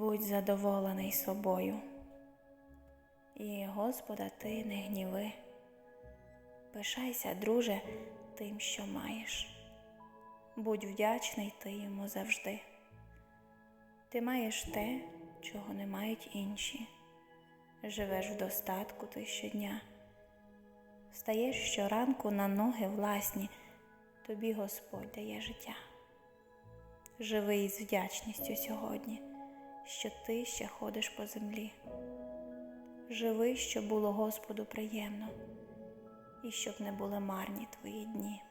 Будь задоволений собою. І Господа ти не гніви. Пишайся, друже, тим, що маєш. Будь вдячний ти йому завжди. Ти маєш те, чого не мають інші. Живеш в достатку ти щодня. Встаєш щоранку на ноги власні, тобі Господь дає життя. Живи із вдячністю сьогодні, що ти ще ходиш по землі. Живи, щоб було Господу приємно, і щоб не були марні твої дні.